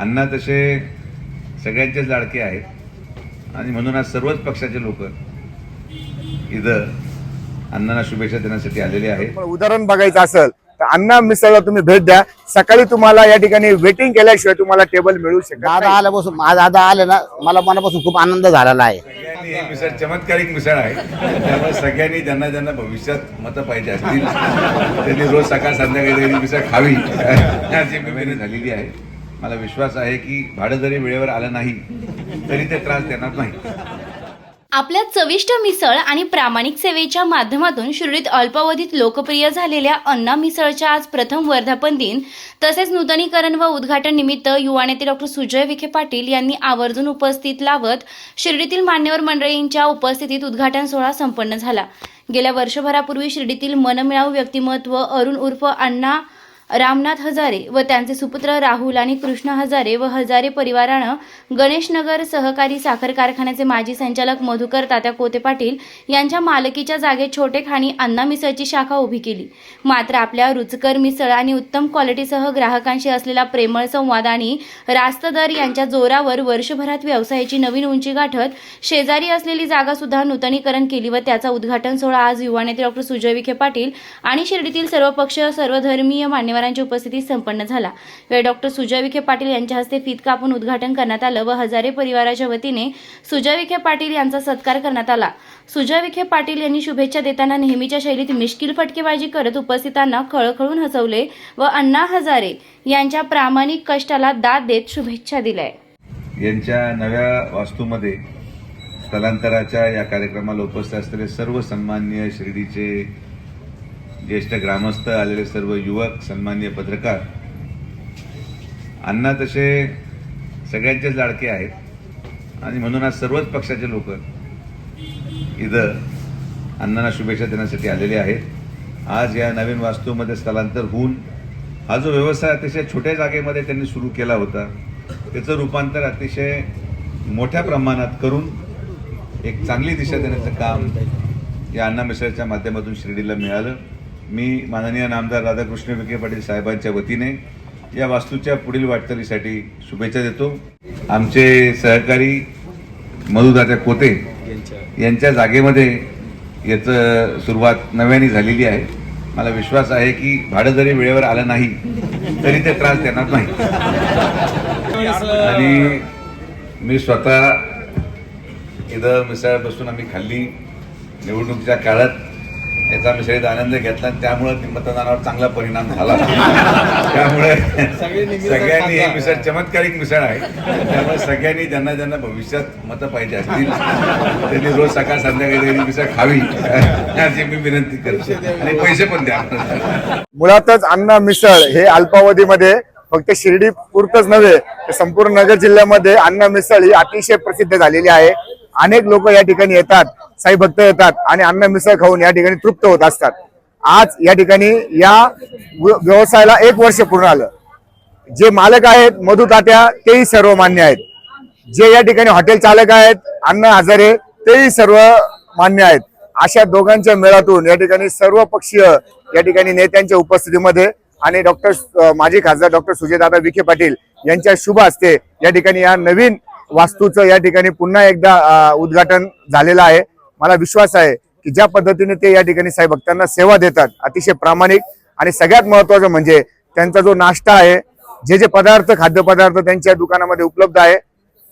अण्णा तसे सगळ्यांचेच लाडके आहेत. आणि म्हणून आज सर्वच पक्षाचे लोक इथं अण्णांना शुभेच्छा देण्यासाठी आलेले आहेत. पण उदाहरण बघायचं असेल तर अण्णा मिसळला तुम्ही भेट द्या. सकाळी तुम्हाला या ठिकाणी वेटिंग केल्याशिवाय तुम्हाला टेबल मिळू शकत दादा. आल्यापासून माझा दादा आले ना मला मनापासून खूप आनंद झालेला आहे. सगळ्यांनी हे मिसळ चमत्कारिक मिसळ आहे. त्यामुळे सगळ्यांनी ज्यांना ज्यांना भविष्यात मतं पाहिजे असतील त्यांनी रोज सकाळ संध्याकाळी मिसळ खावी. अशी विनंती झालेली आहे. मला विश्वास आहे की भाडं जरी वेळेवर आलं नाही तरी ते त्रास देणार नाही. आपल्या चविष्ट मिसळ आणि प्रामाणिक सेवेच्या माध्यमातून शिर्डीत अल्पावधीत लोकप्रिय झालेल्या अण्णा मिसळच्या आज प्रथम वर्धापन दिन. तसेच नूतनीकरण व उद्घाटन निमित्त युवा नेते डॉक्टर सुजय विखे पाटील यांनी आवर्जून उपस्थित लावत शिर्डीतील मान्यवर मंडळींच्या उपस्थितीत उद्घाटन सोहळा संपन्न झाला. गेल्या वर्षभरापूर्वी शिर्डीतील मनमिळाऊ व्यक्तिमत्व अरुण उर्फ अण्णा रामनाथ हजारे व त्यांचे सुपुत्र राहुल आणि कृष्ण हजारे व हजारे परिवारानं गणेशनगर सहकारी साखर कारखान्याचे माजी संचालक मधुकर तात्या कोते पाटील यांच्या मालकीच्या जागेत छोटेखानी अण्णा मिसळची शाखा उभी केली. मात्र आपल्या रुचकर मिसळ आणि उत्तम क्वालिटीसह ग्राहकांशी असलेला प्रेमळ संवाद आणि रास्त दर यांच्या जोरावर वर्षभरात व्यवसायाची नवीन उंची गाठत शेजारी असलेली जागा सुद्धा नूतनीकरण केली व त्याचा उद्घाटन सोहळा आज युवा नेते डॉक्टर सुजय विखे पाटील आणि शिर्डीतील सर्व पक्ष सर्वधर्मीय मान्यवरांच्या उपस्थितीत संपन्न झाला. यावेळी डॉक्टर सुजय विखे पाटील यांच्या हस्ते फीत कापून उद्घाटन करण्यात आलं व हजारे परिवाराच्या वतीने सुजय विखे पाटील यांचा सत्कार करण्यात आला. सुजय विखे पाटील यांनी शुभेच्छा देताना नेहमीच्या शैलीत मिश्किल फटकेबाजी करत उपस्थितांना खळखळून हसवले व अण्णा हजारे यांच्या प्रामाणिक कष्टाला दाद देत शुभेच्छा दिल्या. यांच्या नव्या वास्तूमध्ये स्थलांतराच्या या कार्यक्रमाला उपस्थित असलेले सर्व सन्माननीय शिर्डीचे ज्येष्ठ ग्रामस्थ आलेले सर्व युवक सन्मान्य पत्रकार अण्णा तसे सगळ्यांचेच लाडके आहेत. आणि म्हणून आज सर्वच पक्षाचे लोक इथं अण्णांना शुभेच्छा देण्यासाठी आलेले आहेत. आज या नवीन वास्तूमध्ये स्थलांतर होऊन हा जो व्यवसाय अतिशय छोट्या जागेमध्ये त्यांनी सुरू केला होता त्याचं रूपांतर अतिशय मोठ्या प्रमाणात करून एक चांगली दिशा देण्याचं काम या अण्णा मिसळच्या माध्यमातून शिर्डीला मिळालं. मी माननीय नामदार राधाकृष्ण विखे पाटील साहेबांच्या वतीने या वास्तूच्या पुढील वाटचालीसाठी शुभेच्छा देतो. आमचे सहकारी मधुदात्या कोते यांच्या जागेमध्ये याचं सुरुवात नव्याने झालेली आहे. मला विश्वास आहे की भाडं जरी वेळेवर आलं नाही तरी ते त्रास देणार नाही. आणि मी स्वतः इथं मिसळ बसून आम्ही खाल्ली. निवडणुकीच्या काळात याचा मिसळीत आनंद घेतला. आणि त्यामुळे मतदानावर चांगला परिणाम झाला. त्यामुळे सगळ्यांनी हे मिसळ चमत्कारिक मिसळ आहे. त्यामुळे सगळ्यांनी ज्यांना ज्यांना भविष्यात मतं पाहिजे असतील त्यांनी रोज सकाळ संध्याकाळी त्यांनी मिसळ खावी अशी मी विनंती करतो. आणि पैसे पण द्या. मुळातच अण्णा मिसळ हे अल्पावधीमध्ये फक्त शिर्डी पुरतच नव्हे तर संपूर्ण नगर जिल्ह्यामध्ये अण्णा मिसळ ही अतिशय प्रसिद्ध झालेली आहे. अनेक लोक या ठिकाणी येतात. साई भक्त येतात आणि अन्न मिसळ खाऊन या ठिकाणी तृप्त होत असतात. आज या ठिकाणी या व्यवसायाला एक वर्ष पूर्ण आलं. जे मालक आहेत मधु तात्या तेही सर्व मान्य आहेत. जे या ठिकाणी हॉटेल चालक आहेत अन्न हजारे तेही सर्व मान्य आहेत. अशा दोघांच्या मेळातून या ठिकाणी सर्व पक्षीय या ठिकाणी नेत्यांच्या उपस्थितीमध्ये आणि डॉक्टर माजी खासदार डॉक्टर सुजयदादा विखे पाटील यांच्या शुभ हस्ते या ठिकाणी या नवीन वास्तूचं या ठिकाणी पुन्हा एकदा उद्घाटन झालेलं आहे. मला विश्वास आहे की ज्या पद्धतीने ते या ठिकाणी साई भक्तांना सेवा देतात अतिशय प्रामाणिक आणि सगळ्यात महत्वाचं म्हणजे त्यांचा जो नाश्ता आहे जे जे पदार्थ खाद्यपदार्थ त्यांच्या दुकानामध्ये उपलब्ध आहे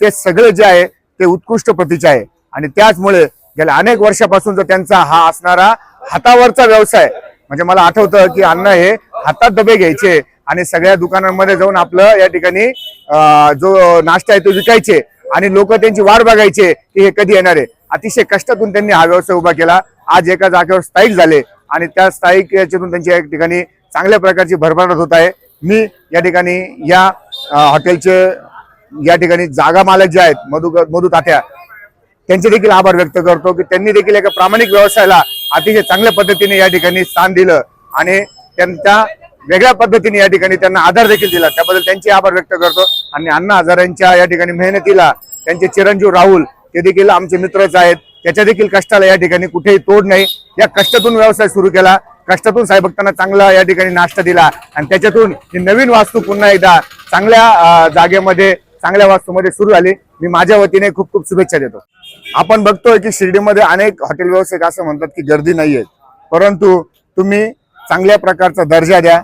ते सगळं जे आहे ते उत्कृष्ट प्रतीचे आहे. आणि त्याचमुळे गेल्या अनेक वर्षापासून जो त्यांचा हा असणारा हातावरचा व्यवसाय म्हणजे मला आठवतं की अन्न हे हातात डबे घ्यायचे आणि सगळ्या दुकानांमध्ये जाऊन आपलं या ठिकाणी जो नाश्ता आहे तो विकायचे आणि लोक त्यांची वाट बघायचे की हे कधी येणार आहे. अतिशय कष्टातून त्यांनी हा व्यवसाय उभा केला. आज एका जागेवर स्थायिक झाले आणि त्या स्थायिक याच्यातून त्यांच्या या ठिकाणी चांगल्या प्रकारची भरभराट होत आहे. मी या ठिकाणी या हॉटेलचे या ठिकाणी जागा मालक जे आहेत मधु मधु तात्या त्यांचे देखील आभार व्यक्त करतो की त्यांनी देखील एका प्रामाणिक व्यवसायाला अतिशय चांगल्या पद्धतीने या ठिकाणी स्थान दिलं आणि त्यांच्या वेगळ्या पद्धतीने या ठिकाणी त्यांना आधार देखील दिला. त्याबद्दल त्यांचे आभार व्यक्त करतो. आणि अण्णा हजारांच्या या ठिकाणी मेहनतीला त्यांचे चिरंजीव राहुल ते देखील आमचे मित्रच आहेत. त्याच्या देखील कष्टाला या ठिकाणी कुठेही तोड नाही. या कष्टातून व्यवसाय सुरू केला. कष्टातून साईभक्तांना चांगला या ठिकाणी नाश्ता दिला. आणि त्याच्यातून ही नवीन वास्तू पुन्हा एकदा चांगल्या जागेमध्ये चांगल्या वास्तूमध्ये सुरू झाली. मी माझ्या वतीने खूप खूप शुभेच्छा देतो. आपण बघतोय की शिर्डीमध्ये अनेक हॉटेल व्यावसायिक असं म्हणतात की गर्दी नाहीये. परंतु तुम्ही चांगल्या प्रकारचा दर्जा द्या.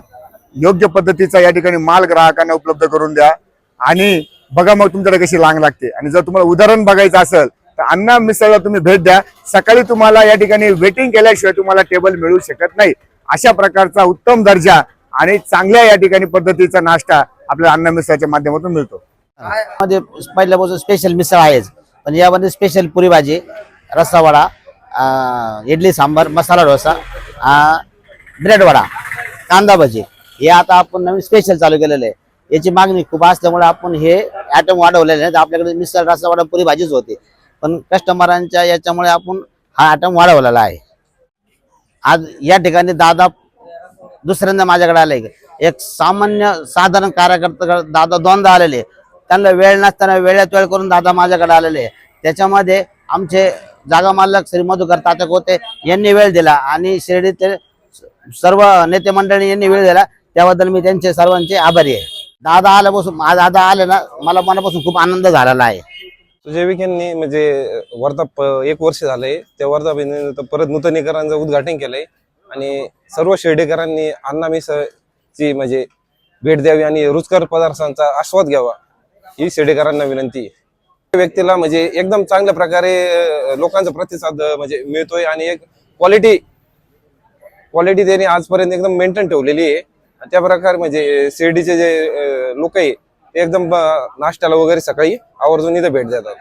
योग्य पद्धतीचा या ठिकाणी माल ग्राहकांना उपलब्ध करून द्या. आणि बघा मग तुमच्याकडे कशी लांग लागते. आणि जर तुम्हाला उदाहरण बघायचं असेल तर अण्णा मिसळला तुम्ही भेट द्या. सकाळी तुम्हाला या ठिकाणी वेटिंग केल्याशिवाय तुम्हाला टेबल मिळू शकत नाही. अशा प्रकारचा उत्तम दर्जा आणि चांगल्या या ठिकाणी पद्धतीचा नाश्ता आपल्याला अण्णा मिसळच्या माध्यमातून मिळतो. मध्ये पहिल्यापासून स्पेशल मिसळ आहेच. पण यामध्ये स्पेशल पुरी भाजी रस्सावडा इडली सांबार मसाला डोसा ब्रेड वडा कांदा भजी. हे आता आपण नवीन स्पेशल चालू केलेलं आहे. याची मागणी खूप असल्यामुळे आपण हे आयटम वाढवलेले आहेत आपल्याकडे मिसळ रस्सावडा पुरी भाजीच होती. पण कस्टमरांच्या याच्यामुळे आपण हा आयटम वाढवलेला आहे. आज या ठिकाणी दादा दुसऱ्यांदा माझ्याकडे आले. एक सामान्य साधारण कार्यकर्ता दादा दोनदा आलेले. त्यांना वेळ नसताना वेळात वेळ करून दादा माझ्याकडे आलेले. त्याच्यामध्ये आमचे जागा मालक श्री मधुकर तातक होते यांनी वेळ दिला आणि शिर्डीतील सर्व नेते मंडळी यांनी वेळ दिला. त्याबद्दल मी त्यांचे सर्वांचे आभारी आहे. दादा आल्यापासून आज दादा आले ना मला मनापासून खूप आनंद झालेला आहे. सुजय यांनी म्हणजे वर्धाप एक वर्ष झालंय. त्या वर्धापनिमित्त परत नूतनीकरणाचं उद्घाटन केलंय. आणि सर्व शिर्डीकरांनी अण्णा मिसळची म्हणजे भेट द्यावी आणि रुचकर पदार्थांचा आस्वाद घ्यावा ही शिर्डीकरांना विनंती आहे. व्यक्तीला म्हणजे एकदम चांगल्या प्रकारे अं, लोकांचा प्रतिसाद अं, म्हणजे मिळतोय आणि एक क्वालिटी क्वालिटी त्यांनी आजपर्यंत एकदम मेंटेन ठेवलेली आहे. त्या प्रकारे म्हणजे शिर्डीचे जे लोक आहे ते एकदम नाश्त्याला वगैरे सकाळी आवर्जून इथे भेट देतात.